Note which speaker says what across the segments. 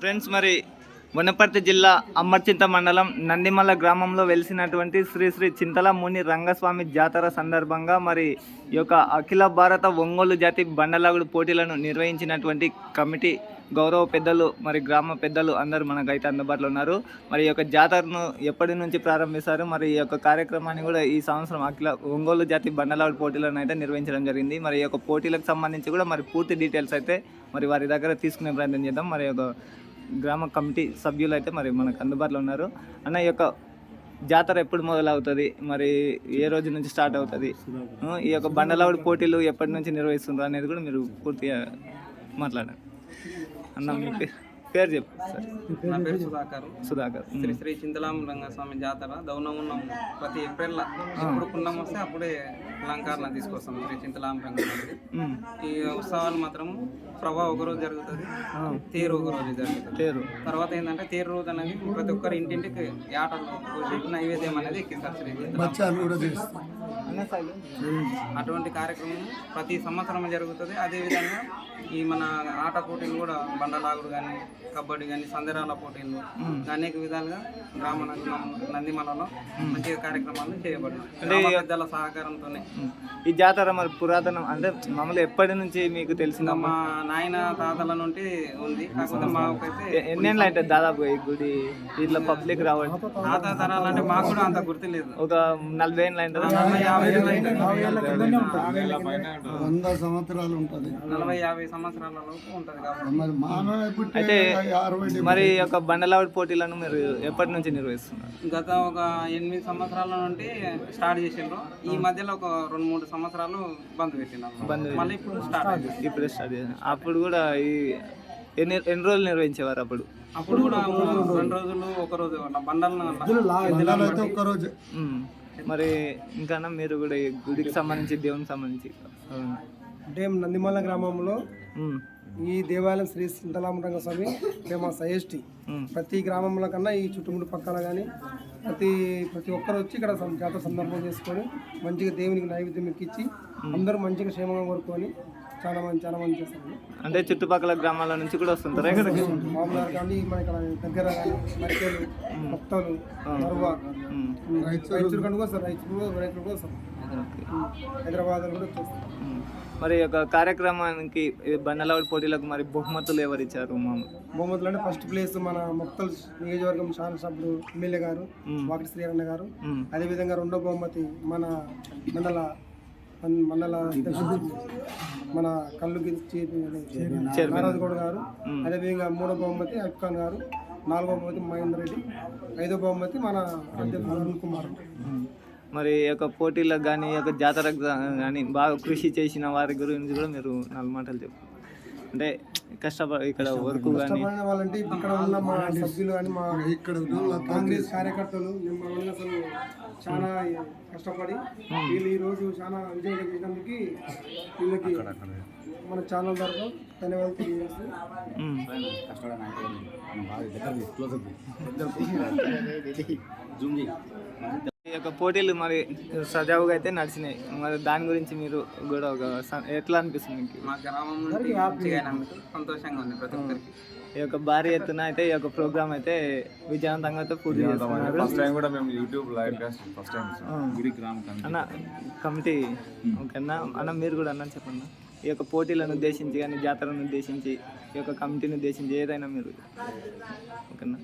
Speaker 1: Friends మరి వనపర్తి జిల్లా అమర్చింత మండలం నందిమల్ల గ్రామంలో వెలిసినటువంటి శ్రీ శ్రీ చింతల ముని రంగస్వామి జాతర సందర్భంగా మరి ఈ యొక్క అఖిల భారత ఒంగోలు జాతి బండలాగుడు పోటీలను నిర్వహించినటువంటి కమిటీ గౌరవ పెద్దలు మరి గ్రామ పెద్దలు అందరూ మనకైతే అందుబాటులో ఉన్నారు. మరి ఈ యొక్క జాతరను ఎప్పటి నుంచి ప్రారంభిస్తారు? మరి ఈ యొక్క కార్యక్రమాన్ని కూడా ఈ సంవత్సరం అఖిల ఒంగోలు జాతి బండలాగుడు పోటీలను అయితే నిర్వహించడం జరిగింది. మరి ఈ యొక్క పోటీలకు సంబంధించి కూడా మరి పూర్తి డీటెయిల్స్ అయితే మరి వారి దగ్గర తీసుకునే ప్రయత్నం చేద్దాం. మరి యొక్క గ్రామ కమిటీ సభ్యులు అయితే మరి మనకు అందుబాటులో ఉన్నారు. అన్న ఈ యొక్క జాతర ఎప్పుడు మొదలవుతుంది? మరి ఏ రోజు నుంచి స్టార్ట్ అవుతుంది? ఈ యొక్క బండలావుడి పోటీలు ఎప్పటి నుంచి నిర్వహిస్తున్నారు అనేది కూడా మీరు పూర్తిగా మాట్లాడండి. అన్న మీకు పేరు చెప్పు. సార్.
Speaker 2: నా పేరు సుధాకర్.
Speaker 1: సుధాకర్.
Speaker 2: శ్రీ శ్రీ చింతలాం రంగస్వామి జాతర. దౌనమున్నం ప్రతి ఏప్రిల్ ఎప్పుడు పున్నం వస్తే అప్పుడే అలంకరణ తీసుకొస్తాం శ్రీ చింతలాం రంగస్వామి ఈ ఉత్సవాలు మాత్రం ప్రభా ఒక రోజు జరుగుతుంది
Speaker 1: ఆ,
Speaker 2: తేరు ఒక రోజు జరుగుతుంది.
Speaker 1: పేరు
Speaker 2: తర్వాత ఏంటంటే తేరు రోజు అనేది ప్రతి ఒక్కరి ఇంటింటికి కోసి నైవేద్యం అనేది ఎక్కిస్తారు శ్రీ. అటువంటి కార్యక్రమం ప్రతి సంవత్సరం జరుగుతుంది. అదేవిధంగా ఈ మన ఆట పోటీలు కూడా బండలాగుడు కానీ కబడ్డీ కానీ సందరాల పోటీలు అనేక విధాలుగా గ్రామ నంది- నందిమలలో మంచి కార్యక్రమాలు గ్రామ పెద్దల సహకారంతోనే.
Speaker 1: ఈ జాతర మరి పురాతనం అంటే మామూలు ఎప్పటి నుంచి మీకు
Speaker 2: ఇంకా
Speaker 1: తెలిసిందా
Speaker 2: మా నాయన తాతల నుండి ఉంది. కాకపోతే మాకైతే
Speaker 1: ఎన్నేళ్ళు అయితే దాదాపు ఈ గుడి ఇట్లా పబ్లిక్ రావడం?
Speaker 2: తాత తరాలంటే మాకు కూడా అంత గుర్తులేదు.
Speaker 1: ఒక నలభై ఏళ్ళు అయింటుందా
Speaker 3: వంద సంవత్సరాలు ఉంటుంది
Speaker 2: నలభై యాభై సంవత్సరాల లోపు ఉంటుంది కాబట్టి.
Speaker 3: మరి
Speaker 1: యొక్క బండలావిడి పోటీలను మీరు ఎప్పటి నుంచి నిర్వహిస్తున్నారు?
Speaker 2: గత ఒక ఎనిమిది సంవత్సరాల నుండి స్టార్ట్ చేసిండ్రు. ఈ మధ్యలో ఒక రెండు మూడు సంవత్సరాలు బంద్ పెట్టినారు
Speaker 1: బంద్
Speaker 2: మళ్ళీ ఇప్పుడు స్టార్ట్
Speaker 1: ఇప్పుడే స్టార్ట్ చేశారు అప్పుడు కూడా ఈ ఎన్ని ఎన్ని రోజులు నిర్వహించేవారు అప్పుడు?
Speaker 2: అప్పుడు కూడా రెండు రోజులు ఒక రోజు బండలను
Speaker 1: మరి ఇంకా మీరు కూడా ఈ గుడికి సంబంధించి దేవునికి సంబంధించి.
Speaker 4: అంటే నందిమల్ల గ్రామంలో. ఈ దేవాలయం శ్రీ సింతలామరంగ స్వామి సయష్టి
Speaker 1: ఉమ్.
Speaker 4: ప్రతి గ్రామంలో కన్నా ఈ చుట్టుముట్టు పక్కల కానీ ప్రతి ప్రతి ఒక్కరు వచ్చి ఇక్కడ జాతర సందర్భం చేసుకొని మంచిగా దేవునికి నైవేద్యం ఎక్కించి అందరూ మంచిగా క్షేమంగా కోరుకొని చాలా మంది చాలా మంది చేస్తారు.
Speaker 1: అంటే చుట్టుపక్కల గ్రామాల నుంచి కూడా వస్తుంటారా
Speaker 4: మామూలుగా కానీ మన ఇక్కడ దగ్గర కానీ మరికేలు భక్తులు మరువ
Speaker 1: ఉమ్.
Speaker 4: రైతులు కనుక వస్తారు రైతులు రైతులు కూడా వస్తారు.
Speaker 1: ఓకే.
Speaker 4: హైదరాబాద్ కూడా వచ్చేస్తారు.
Speaker 1: మరి యొక్క కార్యక్రమానికి బండలావిడి పోటీలకు మరి బహుమతులు ఎవరు ఇచ్చారు మామూలు
Speaker 4: బహుమతులు అంటే ఫస్ట్ ప్లేస్ మన మొక్కల్ నియోజకవర్గం శాసన సభ్యులు ఎమ్మెల్యే గారు
Speaker 1: మ్మ్.
Speaker 4: వాకిటి శ్రీరణ గారు. అదేవిధంగా రెండో బహుమతి మన మండల మండల మన కళ్ళు
Speaker 1: చైర్మన్.
Speaker 4: నారాజు గౌడ్ గారు. అదేవిధంగా మూడో బహుమతి అక్కాన్ గారు నాలుగో బహుమతి మహేందర్ రెడ్డి ఐదో బహుమతి మన అరుణ్ కుమార్.
Speaker 1: మరి ఈ యొక్క పోటీలకు కానీ ఈ యొక్క జాతరకు కానీ బాగా కృషి చేసిన వారి గురించి కూడా మీరు నాలుగు మాటలు చెప్పు అంటే కష్టపడి ఇక్కడ వర్క్ కానీ
Speaker 4: కష్టపడిన వాళ్ళంటే ఇక్కడ ఉన్న మా సభ్యులు కానీ మా
Speaker 3: ఇక్కడ
Speaker 4: కాంగ్రెస్ కార్యకర్తలు వన్ అసలు చాలా కష్టపడి వీళ్ళు ఈ రోజు చాలా విజయం చేసినందుకు వీళ్ళకి మన ఛానల్ తరఫు ధన్యవాదాలు తెలియజేస్తూ.
Speaker 1: ఈ యొక్క పోటీలు మరి సజావుగా అయితే నడిచినాయి. మరి దాని గురించి మీరు కూడా ఒక ఎట్లా అనిపిస్తుంది మీకు?
Speaker 2: మా గ్రామం నుండి సంతోషంగా ఉంది ప్రతి ఒక్కరికి.
Speaker 1: ఈ యొక్క భారీ ఎత్తున అయితే ఈ యొక్క ప్రోగ్రామ్ అయితే విజయవంతంగా అయితే పూర్తి చేస్తున్నారు.
Speaker 5: ఫస్ట్ టైం కూడా మేము YouTube live cast first time గ్రామ కమిటీ.
Speaker 1: అన్న కమిటీ. ఓకేనా అన్న. మీరు కూడా అన్న చెప్పండి ఈ యొక్క పోటీలను ఉద్దేశించి కానీ జాతరను ఉద్దేశించి ఈ యొక్క కమిటీని ఉద్దేశించి ఏదైనా మీరు. ఓకేనా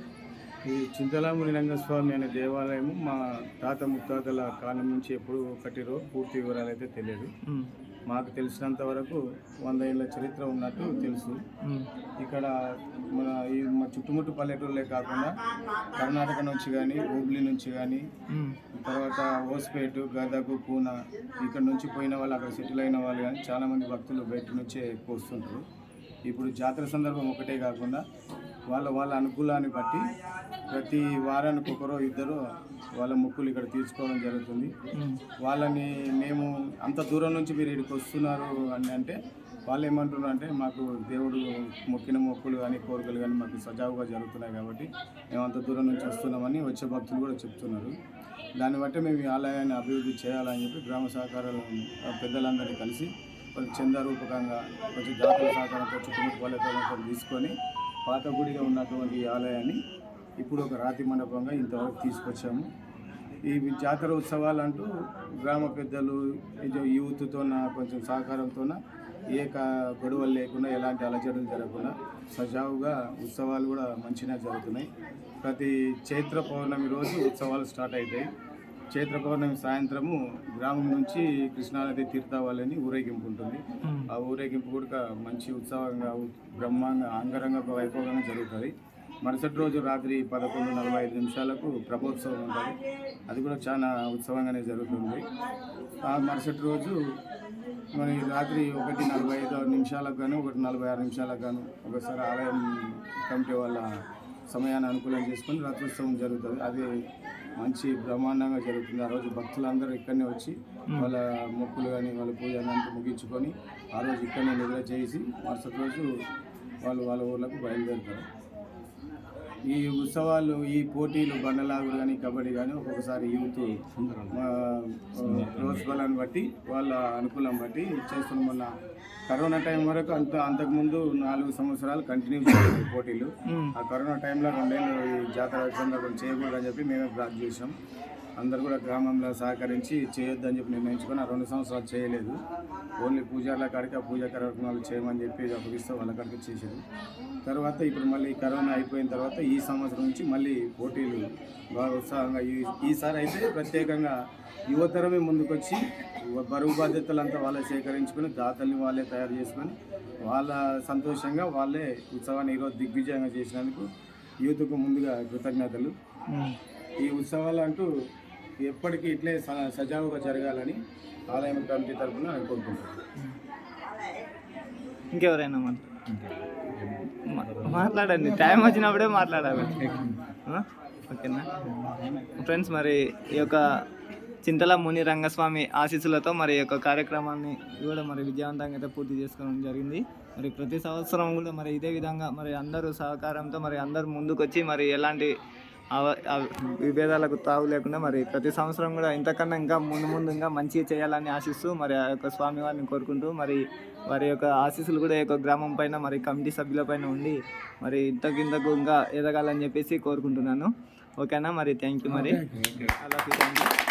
Speaker 6: ఈ చింతలాముని రంగస్వామి అనే దేవాలయం మా తాత ముత్తాతల కాలం నుంచి ఎప్పుడు కట్టిరో పూర్తి వివరాలు అయితే తెలియదు. మాకు తెలిసినంత వరకు వంద ఏళ్ళ చరిత్ర ఉన్నట్టు తెలుసు. ఇక్కడ మన ఈ మా చుట్టుముట్టు పల్లెటూళ్ళే కాకుండా కర్ణాటక నుంచి కానీ హుబ్లీ నుంచి కానీ తర్వాత హోస్పేట్ గదగు పూన ఇక్కడ నుంచి పోయిన వాళ్ళు అక్కడ సెటిల్ అయిన వాళ్ళు కానీ చాలామంది భక్తులు బయట నుంచే వస్తుంటారు. ఇప్పుడు జాతర సందర్భం ఒకటే కాకుండా వాళ్ళ వాళ్ళ అనుకూలాన్ని బట్టి ప్రతి వారానికి ఒకరో ఇద్దరు వాళ్ళ మొక్కులు ఇక్కడ తీర్చుకోవడం జరుగుతుంది. వాళ్ళని మేము అంత దూరం నుంచి మీరు ఇక్కడికి వస్తున్నారు అని అంటే వాళ్ళు ఏమంటున్నారు అంటే మాకు దేవుడు మొక్కిన మొక్కులు కానీ కోరికలు కానీ మాకు సజావుగా జరుగుతున్నాయి కాబట్టి మేము అంత దూరం నుంచి వస్తున్నామని వచ్చే భక్తులు కూడా చెప్తున్నారు. దాన్ని బట్టి మేము ఈ ఆలయాన్ని అభివృద్ధి చేయాలని చెప్పి గ్రామ సహకారాలు పెద్దలందరినీ కలిసి కొంచెం చందారూపకంగా కొంచెం జాతర సహకారంతో చుట్టుముట్టు వాళ్ళతో తీసుకొని పాత గుడిగా ఉన్నటువంటి ఈ ఆలయాన్ని ఇప్పుడు ఒక రాతి మండపంగా ఇంతవరకు తీసుకొచ్చాము. ఈ జాతర ఉత్సవాలు అంటూ గ్రామ పెద్దలు ఇది యూత్తోన కొంచెం సహకారంతోన ఏ గొడవలు లేకుండా ఎలాంటి అలజడులు జరగకుండా సజావుగా ఉత్సవాలు కూడా మంచిగా జరుగుతున్నాయి. ప్రతి చైత్ర పౌర్ణమి రోజు ఉత్సవాలు స్టార్ట్ అవుతాయి చైత్ర పౌర్ణమి సాయంత్రము గ్రామం నుంచి కృష్ణానది తీర్థవాలని ఊరేగింపు ఉంటుంది ఆ ఊరేగింపు కూడా మంచి ఉత్సవంగా బ్రహ్మాండ అంగరంగ వైభవంగా జరుగుతుంది. మరుసటి రోజు రాత్రి పదకొండు నలభై ఐదు నిమిషాలకు ప్రభోత్సవం ఉంటుంది. అది కూడా చాలా ఉత్సవంగానే జరుగుతుంది. ఆ మరుసటి రోజు మరి రాత్రి ఒకటి నలభై ఐదు నిమిషాలకు గాను ఒకటి నలభై ఆరు నిమిషాలకు గాను ఒకసారి ఆలయం కమిటీ వాళ్ళ సమయాన్ని అనుకూలం చేసుకొని రథోత్సవం జరుగుతుంది. అది మంచి బ్రహ్మాండంగా జరుగుతుంది. ఆ రోజు భక్తులందరూ ఇక్కడనే వచ్చి వాళ్ళ మొక్కులు కానీ వాళ్ళ పూజ అంతా ముగించుకొని ఆ రోజు ఇక్కడనే నిద్ర చేసి మరుసటి రోజు వాళ్ళు వాళ్ళ ఊర్లకు బయలుదేరుతారు. ఈ ఉత్సవాలు ఈ పోటీలు బండలాగుడు కానీ కబడ్డీ కానీ ఒక్కొక్కసారి యూత్ ఆ, ప్రోత్సాహాన్ని బట్టి వాళ్ళ అనుకూలం బట్టి చేస్తున్నాం మొన్న కరోనా టైం వరకు అంత అంతకుముందు నాలుగు సంవత్సరాలు కంటిన్యూ చేయాలి పోటీలు. ఆ కరోనా టైంలో రెండేళ్ళు ఈ జాతర సందర్భం చేయకూడదని చెప్పి మేమే బ్లాక్ చేసాం అందరు కూడా గ్రామంలో సహకరించి చేయొద్దని చెప్పి నిర్ణయించుకొని ఆ రెండు సంవత్సరాలు చేయలేదు. ఓన్లీ పూజార్ల కాడికి ఆ పూజా కార్యక్రమాలు చేయమని చెప్పి అప్పగిస్తే వాళ్ళ కాడికి చేసేది తర్వాత ఇప్పుడు మళ్ళీ కరోనా అయిపోయిన తర్వాత ఈ సంవత్సరం నుంచి మళ్ళీ పోటీలు బాగా ఉత్సాహంగా ఈ- ఈసారి అయితే ప్రత్యేకంగా యువతరమే ముందుకొచ్చి బరువు బాధ్యతలంతా వాళ్ళే సేకరించుకొని దాతల్ని వాళ్ళే తయారు చేసుకొని వాళ్ళ సంతోషంగా వాళ్ళే ఉత్సవాన్ని ఈరోజు దిగ్విజయంగా చేసినందుకు యూత్కు ముందుగా కృతజ్ఞతలు. ఈ ఉత్సవాలు అంటూ ఎప్పటికీ ఇట్లే స- సజావుగా జరగాలని ఆలయం కమిటీ తరఫున కోరుకుంటున్నాను.
Speaker 1: ఇంకెవరైనా మా- మాట్లాడండి. టైం వచ్చినప్పుడే మాట్లాడాలి? ఓకేనా? ఫ్రెండ్స్ మరి ఈ యొక్క చింతల ముని రంగస్వామి ఆశీస్సులతో మరి ఈ యొక్క కార్యక్రమాన్ని కూడా మరి విజయవంతంగా అయితే పూర్తి చేసుకోవడం జరిగింది. మరి ప్రతి సంవత్సరం కూడా మరి ఇదే విధంగా మరి అందరూ సహకారంతో మరి అందరూ ముందుకొచ్చి మరి ఎలాంటి విభేదాలకు తావు లేకుండా మరి ప్రతి సంవత్సరం కూడా ఇంతకన్నా ఇంకా ముందు ముందు ఇంకా మంచిగా చేయాలని ఆశిస్తూ మరి ఆ యొక్క స్వామి వారిని కోరుకుంటూ మరి వారి యొక్క ఆశీస్సులు కూడా ఈ యొక్క గ్రామం పైన మరి కమిటీ సభ్యుల పైన ఉండి మరి ఇంతకింతకు ఇంకా ఎదగాలని చెప్పేసి కోరుకుంటున్నాను. ఓకేనా? మరి థ్యాంక్ యూ మరి. అలా థ్యాంక్ యూ.